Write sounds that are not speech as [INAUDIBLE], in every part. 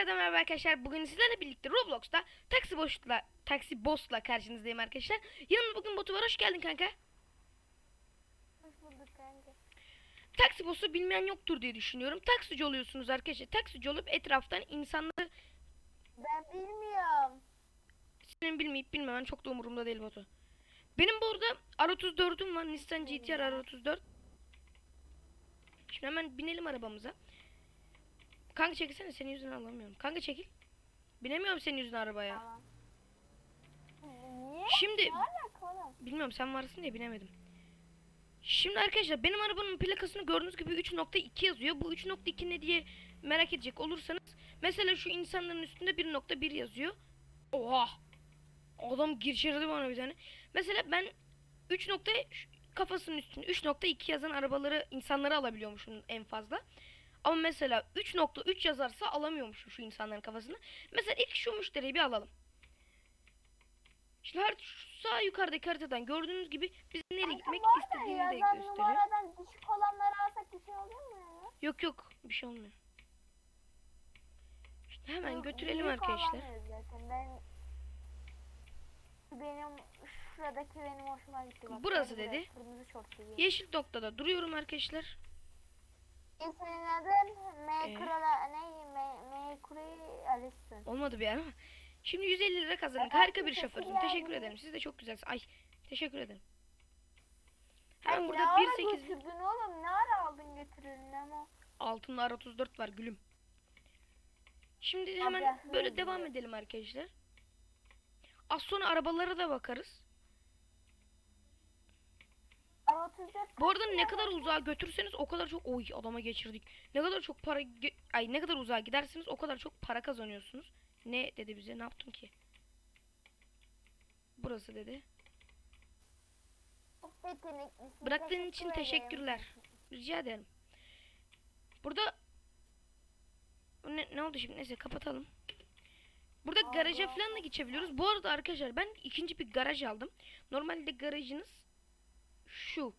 Tekrardan merhaba arkadaşlar. Bugün sizlerle birlikte Roblox'ta Taksi Boss'la Taksi Boss'la karşınızdayım arkadaşlar. Yanımda bugün botu var. Hoş geldin kanka. Hoş bulduk kanka. Taksi Boss'u bilmeyen yoktur diye düşünüyorum. Taksici oluyorsunuz arkadaşlar. Taksici olup etraftan insanları Ben bilmiyorum. senin bilmeyip bilmemen çok da umurumda değil botu. Benim burada R34'üm var. Nissan GT-R R34. Şimdi hemen binelim arabamıza. Kanka çekilsene senin yüzünden alamıyorum. Kanka çekil. Binemiyorum senin yüzünden arabaya. Tamam. Niye? Şimdi? Bilmiyorum sen varsın diye binemedim. Şimdi arkadaşlar benim arabanın plakasını gördüğünüz gibi 3.2 yazıyor. Bu 3.2 ne diye merak edecek olursanız mesela şu insanların üstünde 1.1 yazıyor. Oha! Adam geçirdi bana bir tane. Mesela ben 3. nokta kafasının üstünde 3.2 yazan arabaları insanları alabiliyormuşum en fazla. Ama mesela 3.3 yazarsa alamıyormuşum şu insanların kafasını. Mesela ilk şu müşteriyi bir alalım. Şimdi her şu sağ yukarıdaki haritadan gördüğünüz gibi biz nereye gitmek istediğini de gösteriyor. numaradan düşük olanları alsak bir şey oluyor mu ya? Yok yok bir şey olmuyor. Şimdi hemen Yok, götürelim büyük arkadaşlar. alamıyoruz Zaten. Ben benim şuradaki benim hoşuma gitti. Bak, Burası ben dedi. Kırmızı şortlu giyiyor. Yeşil noktada duruyorum arkadaşlar. İsminin adı Ee? Mekrala ne? Me, Mekri Alisson. Olmadı bir ama. Şimdi 150 lira kazandık. Harika bir şoförsün. Teşekkür ederim. Siz de çok güzelsiniz. Ay teşekkür ederim. Ne burada ara 1.8 götürdün oğlum? Ne ara aldın götürün ama? altında R34 var gülüm. Şimdi hemen böyle devam edelim arkadaşlar. Az sonra arabalara da bakarız. Ara 34 Bu arada ne kadar uzağa götürseniz o kadar çok oy adama geçirdik. Ne kadar çok para ay ne kadar uzağa giderseniz o kadar çok para kazanıyorsunuz. Ne dedi bize? Ne yaptın ki? Burası dedi. Bıraktığın için teşekkürler. Rica ederim. Burada ne, ne oldu şimdi? Neyse kapatalım. Burada garaja Allah. falan da geçebiliyoruz. Bu arada arkadaşlar ben ikinci bir garaj aldım. Normalde garajınız şu.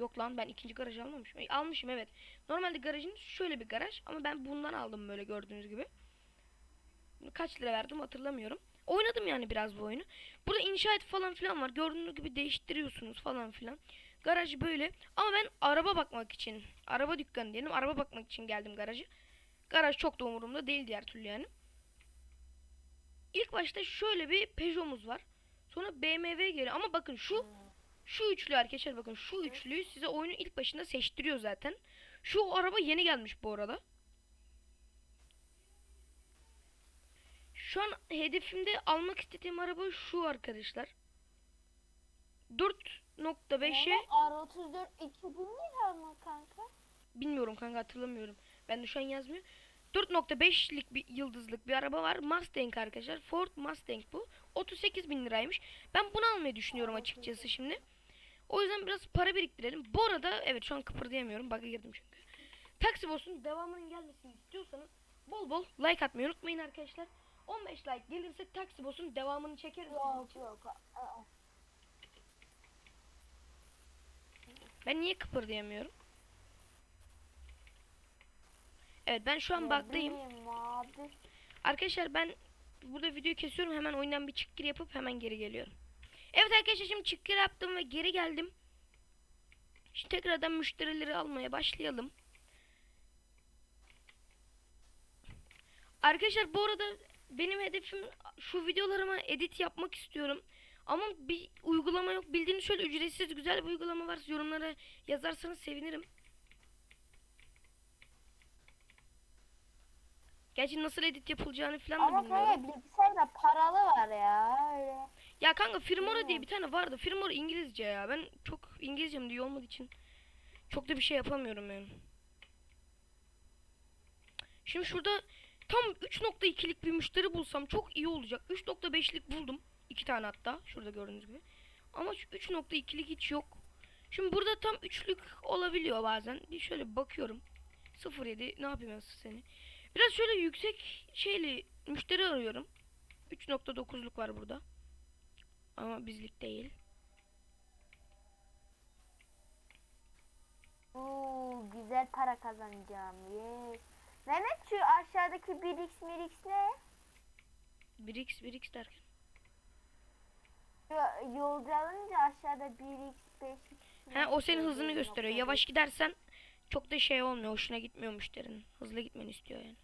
Yok lan ben ikinci garaj almamışım. Ay, almışım evet. Normalde garajınız şöyle bir garaj ama ben bundan aldım böyle gördüğünüz gibi. Kaç lira verdim hatırlamıyorum. Oynadım yani biraz bu oyunu. Burada inşaat falan filan var. Gördüğünüz gibi değiştiriyorsunuz falan filan. Garaj böyle. Ama ben araba bakmak için, araba dükkanı diyelim, araba bakmak için geldim garajı. Garaj çok da umurumda değil diğer türlü yani. İlk başta şöyle bir Peugeot'muz var. Sonra BMW geliyor. Ama bakın şu şu üçlü arkadaşlar bakın şu üçlüyü size oyunun ilk başında seçtiriyor zaten. Şu araba yeni gelmiş bu arada. Şu an hedefimde almak istediğim araba şu arkadaşlar. 4.5'e Ara 34 2000 lira mı kanka? bilmiyorum kanka hatırlamıyorum. Ben de şu an yazmıyor. 4.5'lik bir yıldızlık bir araba var. Mustang arkadaşlar. Ford Mustang bu. 38 bin liraymış. Ben bunu almayı düşünüyorum açıkçası şimdi. O yüzden biraz para biriktirelim. Bu arada evet şu an kıpırdayamıyorum. Bug'a girdim çünkü. Taksi Boss'un devamının gelmesini istiyorsanız bol bol like atmayı unutmayın arkadaşlar. 15 like gelirse Taksi Boss'un devamını çekeriz. Yok yok. Ben niye kıpırdayamıyorum? Evet ben şu an bug'dayım. Arkadaşlar ben burada videoyu kesiyorum. Hemen oyundan bir çıkkır yapıp hemen geri geliyorum. Evet arkadaşlar şimdi çıkkır yaptım ve geri geldim. Şimdi tekrardan müşterileri almaya başlayalım. Arkadaşlar bu arada benim hedefim şu videolarıma edit yapmak istiyorum. Ama bir uygulama yok. Bildiğiniz şöyle ücretsiz güzel bir uygulama varsa yorumlara yazarsanız sevinirim. Gerçi nasıl edit yapılacağını falan da Ama bilmiyorum. kanka bilgisayarda paralı var ya öyle. Ya kanka Firmora diye bir tane vardı. Firmora İngilizce ya. Ben çok İngilizcem de iyi olmadığı için çok da bir şey yapamıyorum yani. Şimdi şurada tam 3.2'lik bir müşteri bulsam çok iyi olacak. 3.5'lik buldum. iki tane hatta. Şurada gördüğünüz gibi. Ama şu 3.2'lik hiç yok. Şimdi burada tam üçlük olabiliyor bazen. Bir şöyle bakıyorum. 07 ne yapayım ben seni. Biraz şöyle yüksek şeyli müşteri arıyorum. 3.9'luk var burada. Ama bizlik değil. Oo güzel para kazanacağım. Yes. Mehmet şu aşağıdaki 1x mirix ne? 1x 1x derken. Yo- Yolcu alınca aşağıda 1x 5x. He o senin hızını gösteriyor. Yavaş gidersen çok da şey olmuyor. Hoşuna gitmiyor müşterinin. Hızlı gitmeni istiyor yani.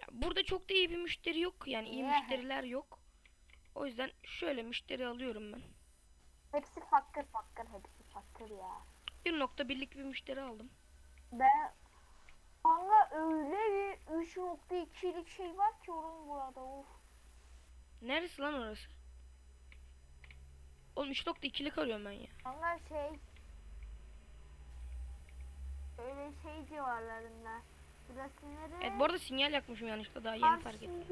Ya burada çok da iyi bir müşteri yok. Yani iyi müşteriler yok. O yüzden şöyle müşteri alıyorum ben. Hepsi fakir fakir hepsi fakir ya. 1.1'lik bir müşteri aldım. Ben Kanka öyle bir 3.2'lik şey var ki oğlum burada of. Neresi lan orası? Oğlum 3.2'lik arıyorum ben ya. Kanka şey öyle şey civarlarında. Burası nere? Evet bu arada sinyal yakmışım yanlışlıkla daha yeni fark ettim.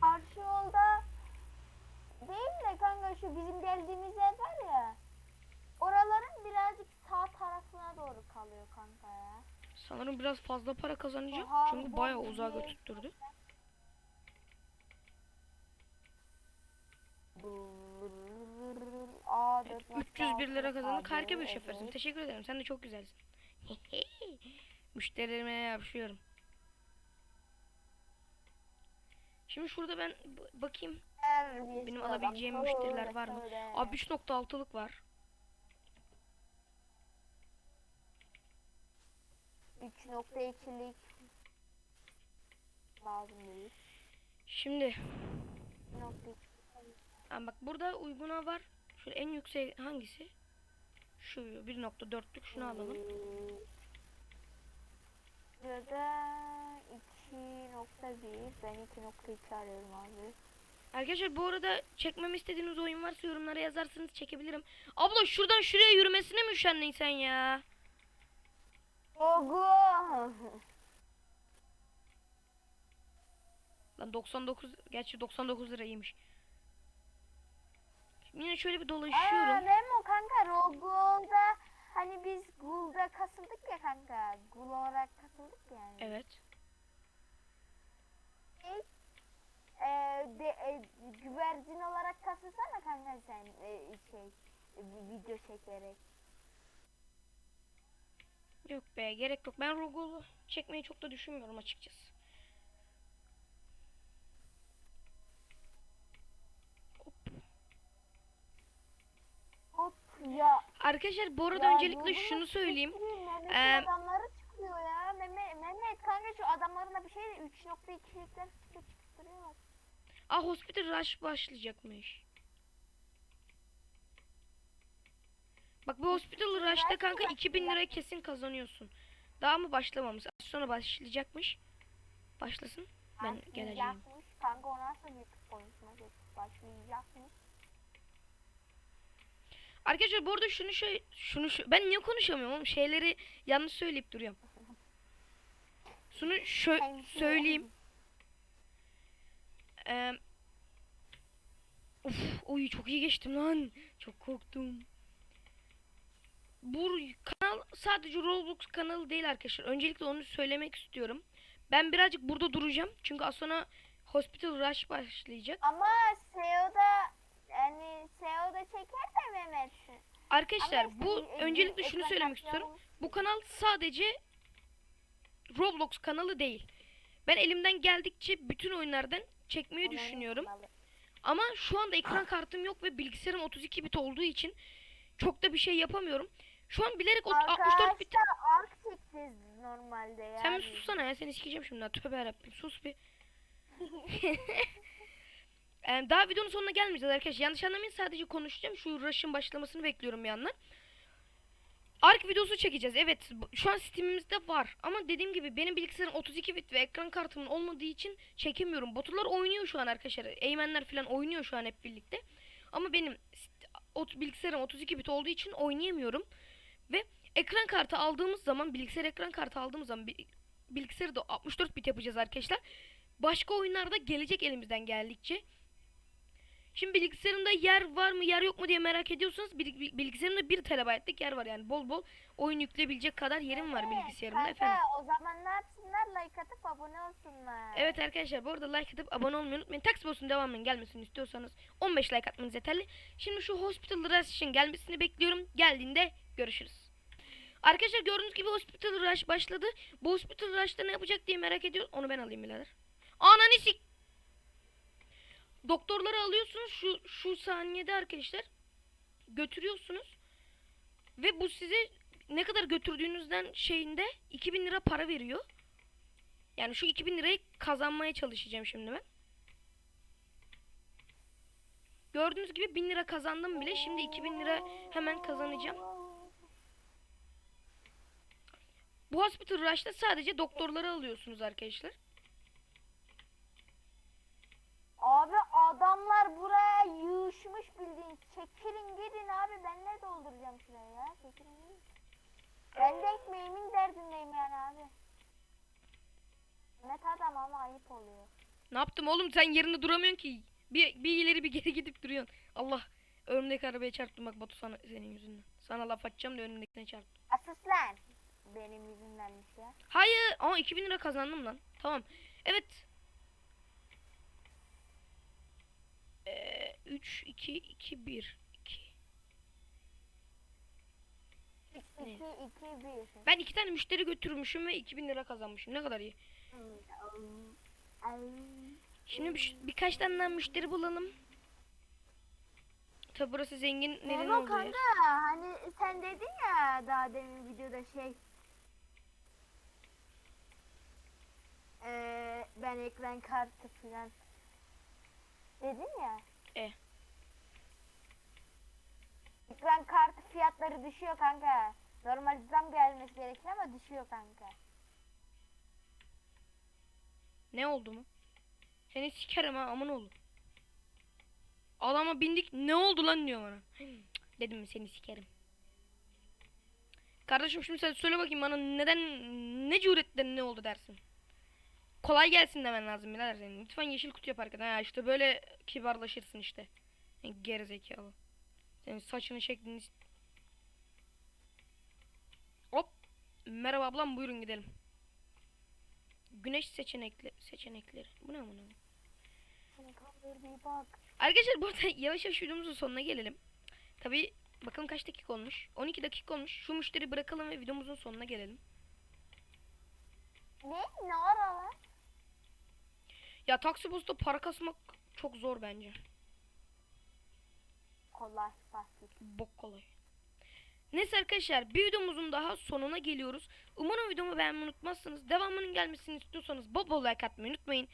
Karşı yolda değil de kanka şu bizim geldiğimiz yer var ya. Oraların birazcık sağ tarafına doğru kalıyor kanka ya. Sanırım biraz fazla para kazanacağım. Oha, Çünkü bayağı uzağa güzel. götürdü. Aa, Evet, 4.6 301 lira kazandık. Harika bir şoförsün. Teşekkür ederim. Sen de çok güzelsin. [LAUGHS] Müşterilerime yapışıyorum. Şimdi şurada ben b- bakayım. Terbiyesiz Benim alabileceğim müşteriler var mı? Abi 3.6'lık var. 3.2'lik lazım değil. Şimdi 3.2 ha bak burada uyguna var. Şöyle en yüksek hangisi? Şu 1.4'lük şunu alalım. Burada 2.1 ben 2.2 arıyorum abi. Arkadaşlar bu arada çekmemi istediğiniz oyun varsa yorumlara yazarsanız çekebilirim. Abla şuradan şuraya yürümesine mi üşendin sen ya? Ogo! Lan 99 gerçi 99 liraymış. Şimdi yine şöyle bir Aa dolaşıyorum. Memo kanka Rogo'da hani biz Gul'da kasıldık ya kanka. Gul olarak kasıldık yani. Evet. E, de, e, güvercin olarak kanka sen e, şey e, vi- video çekerek. Yok be gerek yok. Ben Rogol'u çekmeyi çok da düşünmüyorum açıkçası. Hop. Hop ya. Arkadaşlar bu arada ya öncelikle şunu söyleyeyim. Eee, adamları çıkıyor ya. Mehmet, Mehmet kanka şu adamlarına bir şey 3.2'likler çıkıyor çıkıştırıyorlar. Ah Hospital Rush başlayacakmış. Bak bu Hospital Rush'ta Rush kanka mı 2000 lira kesin kazanıyorsun. Daha mı başlamamış? Az sonra başlayacakmış. Başlasın. Ben geleceğim. Kanka? Başlayacakmış. Arkadaşlar bu arada şunu şöyle şunu şu ben niye konuşamıyorum oğlum şeyleri yanlış söyleyip duruyorum. [LAUGHS] Şunu şö Hemşire. söyleyeyim. Ee, of, oy çok iyi geçtim lan. Çok korktum. Bu kanal sadece Roblox kanalı değil arkadaşlar. Öncelikle onu söylemek istiyorum. Ben birazcık burada duracağım. Çünkü az sonra Hospital Rush başlayacak. Ama SEO'da yani SEO'da çeker de Mehmet. Arkadaşlar Ama bu e, öncelikle şunu söylemek istiyorum. Bu kanal sadece Roblox kanalı değil. Ben elimden geldikçe bütün oyunlardan çekmeyi Onların düşünüyorum. kanalı. Ama şu anda ekran kartım yok ve bilgisayarım 32 bit olduğu için çok da bir şey yapamıyorum. Şu an bilerek ot- 64 bit... Arkadaşlar ark çekeceğiz normalde ya. Sen bir sussana ya seni sikeceğim şimdi. Tövbe yarabbim sus bir. [LAUGHS] [LAUGHS] Ee, Daha videonun sonuna gelmeyeceğiz arkadaşlar. Yanlış anlamayın sadece konuşacağım. Şu rush'ın başlamasını bekliyorum bir yandan. Ark videosu çekeceğiz. Evet şu an Steam'imizde var. Ama dediğim gibi benim bilgisayarım 32 bit ve ekran kartımın olmadığı için çekemiyorum. Botlar oynuyor şu an arkadaşlar. Eymenler falan oynuyor şu an hep birlikte. Ama benim bilgisayarım 32 bit olduğu için oynayamıyorum. Ve ekran kartı aldığımız zaman bilgisayar ekran kartı aldığımız zaman bi- bilgisayarı da 64 bit yapacağız arkadaşlar. Başka oyunlarda gelecek elimizden geldikçe. Şimdi bilgisayarımda yer var mı yer yok mu diye merak ediyorsanız bil- bil- bilgisayarımda 1 TB'lik yer var yani bol bol oyun yükleyebilecek kadar yerim var bilgisayarımda kanka, efendim. o zaman ne yapsınlar? Like atıp abone olsunlar. Evet arkadaşlar bu arada like atıp abone olmayı unutmayın. Taksi Boss'un devamının gelmesini istiyorsanız 15 like atmanız yeterli. Şimdi şu Hospital Rush için gelmesini bekliyorum. Geldiğinde görüşürüz. Arkadaşlar gördüğünüz gibi Hospital Rush başladı. Bu Hospital Rush'ta ne yapacak diye merak ediyor. Onu ben alayım birader. Ananı sik. Doktorları alıyorsunuz şu şu saniyede arkadaşlar. Götürüyorsunuz. Ve bu size ne kadar götürdüğünüzden şeyinde 2000 lira para veriyor. Yani şu 2000 lirayı kazanmaya çalışacağım şimdi ben. Gördüğünüz gibi 1000 lira kazandım bile. Şimdi 2000 lira hemen kazanacağım. Bu Hospital Rush'ta sadece doktorları alıyorsunuz arkadaşlar. Abi adamlar buraya yığışmış bildiğin. Çekilin gidin abi ben ne dolduracağım şuraya ya. Çekilin gidin. Ben de ekmeğimin derdindeyim yani abi. Net adam ama ayıp oluyor. Ne yaptım oğlum sen yerinde duramıyorsun ki. Bir, bir ileri bir geri gidip duruyorsun. Allah önümdeki arabaya çarptım bak Batu sana senin yüzünden. Sana laf atacağım da önündekine çarptım. Asıl lan. Benim yüzümdenmiş ya. Hayır ama 2000 lira kazandım lan. Tamam. Evet. Ee, 3 2 2 1 2. 2 Ne? 2 1. Ben iki tane müşteri götürmüşüm ve 2000 lira kazanmışım. Ne kadar iyi. Şimdi bir, birkaç tane daha müşteri bulalım. Tabi burası zenginlerin Memo olduğu yer. kanka hani sen dedin ya daha demin videoda şey eee ben ekran kartı falan dedin ya. E. Ekran kartı fiyatları düşüyor kanka. Normal zam gelmesi gerekiyor ama düşüyor kanka. Ne oldu mu? Seni sikerim ha aman oğlum. Adama bindik ne oldu lan diyor bana. Dedim mi seni sikerim. Kardeşim şimdi sen söyle bakayım bana neden ne cüretle ne oldu dersin. Kolay gelsin demen lazım birader senin. Lütfen yeşil kutuya park et. Ha işte böyle kibarlaşırsın işte. Geri zekalı. Senin saçını şeklini... Hop. Merhaba ablam buyurun gidelim. Güneş seçenekleri seçenekleri. Bu ne amına? Arkadaşlar bu arada [LAUGHS] yavaş yavaş videomuzun sonuna gelelim. Tabi bakalım kaç dakika olmuş. 12 dakika olmuş. Şu müşteri bırakalım ve videomuzun sonuna gelelim. Ne? Ne ara? Ya taksi bosta para kasmak çok zor bence. Kolay basit. Bok kolay. Neyse arkadaşlar bir videomuzun daha sonuna geliyoruz. Umarım videomu beğenmeyi unutmazsınız. Devamının gelmesini istiyorsanız bol bol like atmayı unutmayın.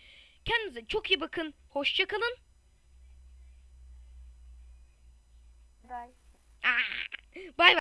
Kendinize çok iyi bakın. Hoşçakalın. Bye. Bay bay.